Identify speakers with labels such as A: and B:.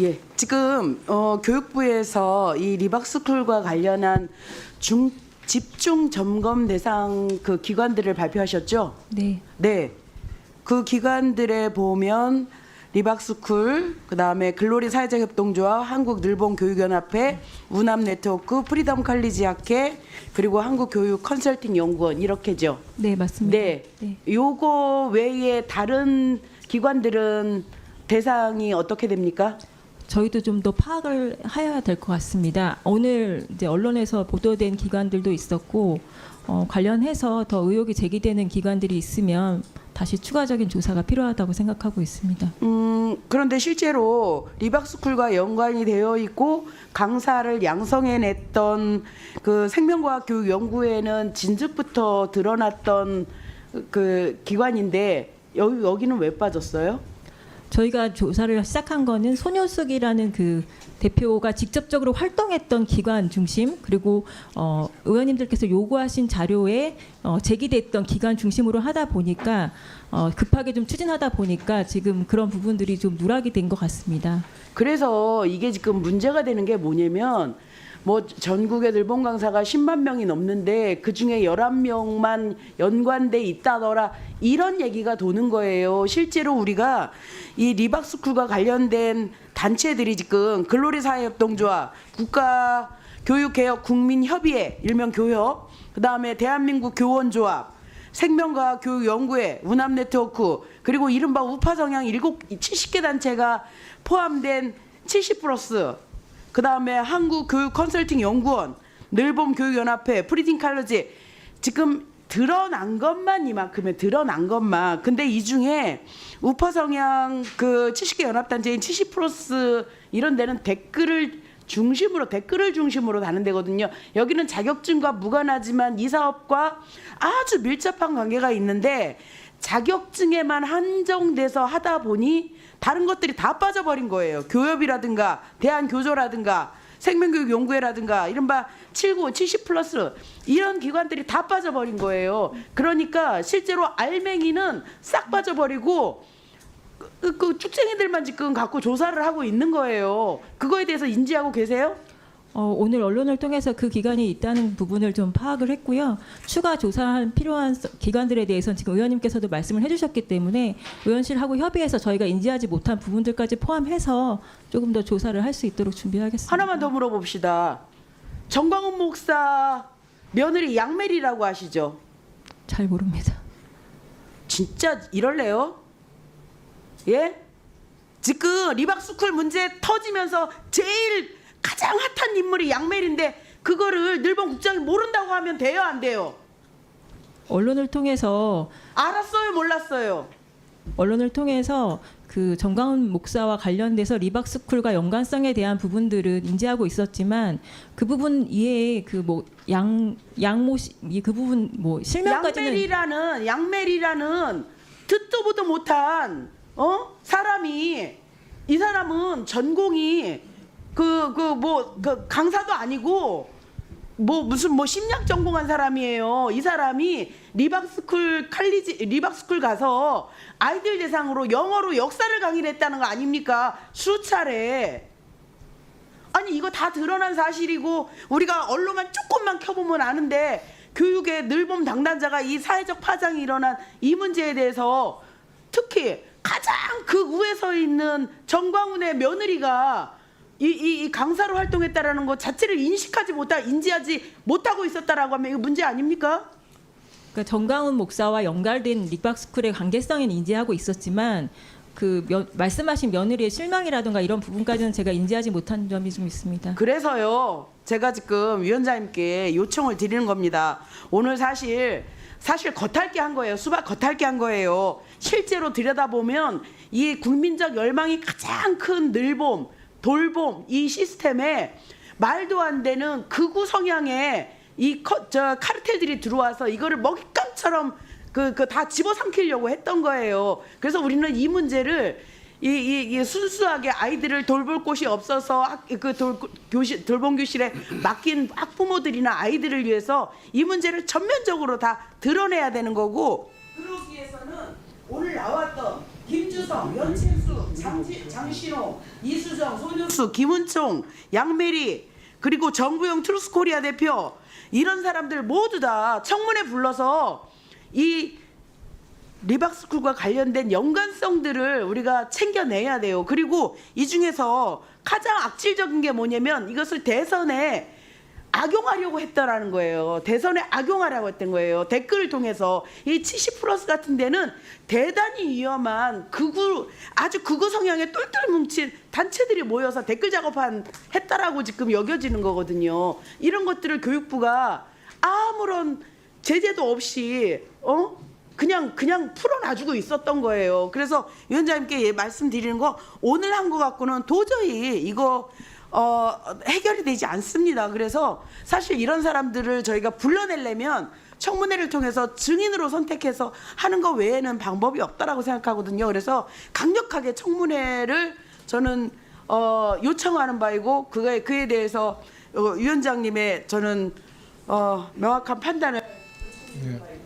A: 예, 지금 어, 교육부에서 이 리박스쿨과 관련한 중 집중 점검 대상 그 기관들을 발표하셨죠?
B: 네.
A: 네. 그 기관들에 보면 리박스쿨, 그 다음에 글로리 사회적 협동조합, 한국 늘봉 교육연합회, 우남 네트워크, 프리덤 칼리지 학회, 그리고 한국 교육 컨설팅 연구원 이렇게죠.
B: 네, 맞습니다.
A: 네.
B: 네.
A: 요거 외에 다른 기관들은 대상이 어떻게 됩니까?
B: 저희도 좀 더 파악을 해야 될 것 같습니다. 오늘 이제 언론에서 보도된 기관들도 있었고 어, 관련해서 더 의혹이 제기되는 기관들이 있으면 다시 추가적인 조사가 필요하다고 생각하고 있습니다.
A: 음, 그런데 실제로 리박스쿨과 연관이 되어 있고 강사를 양성해냈던 그 생명과학 교육 연구회는 진즉부터 드러났던 그 기관인데 여기 여기는 왜 빠졌어요?
B: 저희가 조사를 시작한 거는 소녀숙이라는 그 대표가 직접적으로 활동했던 기관 중심 그리고 어, 의원님들께서 요구하신 자료에 어, 제기됐던 기관 중심으로 하다 보니까 어, 급하게 좀 추진하다 보니까 지금 그런 부분들이 좀 누락이 된 것 같습니다.
A: 그래서 이게 지금 문제가 되는 게 뭐냐면 뭐 전국에 늘본 강사가 10만 명이 넘는데 그 중에 11명만 연관돼 있다더라 이런 얘기가 도는 거예요. 실제로 우리가 이 리박스쿨과 관련된 단체들이 지금 글로리 사회협동조합, 국가 교육개혁 국민협의회 일명 교협, 그다음에 대한민국 교원조합, 생명과학 교육 연구회, 우남 네트워크, 그리고 이른바 우파 성향 7, 70개 단체가 포함된 70 플러스, 그 다음에 한국 교육 컨설팅 연구원, 늘봄 교육연합회, 프리딩 칼러지, 지금 드러난 것만 이만큼에 드러난 것만. 근데 이 중에 우파 성향 그 70개 연합단체인 70 플러스 이런 데는 댓글을 중심으로 댓글을 중심으로 다는 데거든요. 여기는 자격증과 무관하지만 이 사업과 아주 밀접한 관계가 있는데 자격증에만 한정돼서 하다 보니 다른 것들이 다 빠져버린 거예요. 교협이라든가 대한교조라든가 생명교육연구회라든가 이른바 79, 70 플러스 이런 기관들이 다 빠져버린 거예요. 그러니까 실제로 알맹이는 싹 빠져버리고 그, 그 쭉쟁이들만 지금 갖고 조사를 하고 있는 거예요. 그거에 대해서 인지하고 계세요?
B: 어, 오늘 언론을 통해서 그 기관이 있다는 부분을 좀 파악을 했고요. 추가 조사한 필요한 서- 기관들에 대해서는 지금 의원님께서도 말씀을 해주셨기 때문에 의원실하고 협의해서 저희가 인지하지 못한 부분들까지 포함해서 조금 더 조사를 할 수 있도록 준비하겠습니다.
A: 하나만 더 물어봅시다. 정광훈 목사 며느리 양멜이라고 아시죠?
B: 잘 모릅니다.
A: 진짜 이럴래요? 예? 지금 리박스쿨 문제 터지면서 제일 가장 핫한 인물이 양멜인데 그거를 늘본 국장이 모른다고 하면 돼요 안 돼요?
B: 언론을 통해서
A: 알았어요 몰랐어요?
B: 언론을 통해서 그 정강훈 목사와 관련돼서 리박스쿨과 연관성에 대한 부분들은 인지하고 있었지만 그 부분 이외에 그 뭐 양 양모 씨, 이그 부분 뭐 실명까지는
A: 양멜이라는 양멜이라는 듣도 보도 못한 어 사람이 이 사람은 전공이 그 그 뭐 그 강사도 아니고 뭐 무슨 뭐 심리학 전공한 사람이에요. 이 사람이 리박스쿨 칼리지 리박스쿨 가서 아이들 대상으로 영어로 역사를 강의를 했다는 거 아닙니까? 수차례. 아니 이거 다 드러난 사실이고 우리가 언론만 조금만 켜보면 아는데 교육의 늘봄 당단자가 이 사회적 파장이 일어난 이 문제에 대해서 특히 가장 극우에 서 있는 정광훈의 며느리가 이, 이, 이 강사로 활동했다라는 것 자체를 인식하지 못하 인지하지 못하고 있었다라고 하면 이거 문제 아닙니까?
B: 그러니까 정강훈 목사와 연결된 리박스쿨의 관계성은 인지하고 있었지만 그 며- 말씀하신 며느리의 실망이라든가 이런 부분까지는 제가 인지하지 못한 점이 좀 있습니다.
A: 그래서요 제가 지금 위원장님께 요청을 드리는 겁니다. 오늘 사실 사실 겉핥기 한 거예요. 수박 겉핥기 한 거예요. 실제로 들여다보면 이 국민적 열망이 가장 큰 늘봄, 돌봄 이 시스템에 말도 안 되는 극우 성향의 이저 카르텔들이 들어와서 이거를 먹잇감처럼 그 그 다 집어삼키려고 했던 거예요. 그래서 우리는 이 문제를 이, 이, 이 순수하게 아이들을 돌볼 곳이 없어서 학, 그 돌, 교실, 돌봄 교실에 맡긴 학부모들이나 아이들을 위해서 이 문제를 전면적으로 다 드러내야 되는 거고 그러기 위해서는 오늘 나왔던 김주성, 연채수, 장지, 장신호, 이수정, 손윤수, 김은총, 양메리 그리고 정부영 트루스코리아 대표 이런 사람들 모두 다 청문회 불러서 이 리박스쿨과 관련된 연관성들을 우리가 챙겨내야 돼요. 그리고 이 중에서 가장 악질적인 게 뭐냐면 이것을 대선에 악용하려고 했다라는 거예요. 대선에 악용하려고 했던 거예요. 댓글을 통해서 이 70 플러스 같은 데는 대단히 위험한 극우 아주 극우 성향의 똘똘 뭉친 단체들이 모여서 댓글 작업한 했다라고 지금 여겨지는 거거든요. 이런 것들을 교육부가 아무런 제재도 없이 어 그냥 그냥 풀어놔주고 있었던 거예요. 그래서 위원장님께 예, 말씀드리는 거 오늘 한 거 갖고는 도저히 이거 어, 해결이 되지 않습니다. 그래서 사실 이런 사람들을 저희가 불러내려면 청문회를 통해서 증인으로 선택해서 하는 거 외에는 방법이 없다라고 생각하거든요. 그래서 강력하게 청문회를 저는 어, 요청하는 바이고 그거에 그에 대해서 어, 위원장님의 저는 어, 명확한 판단을
C: 네.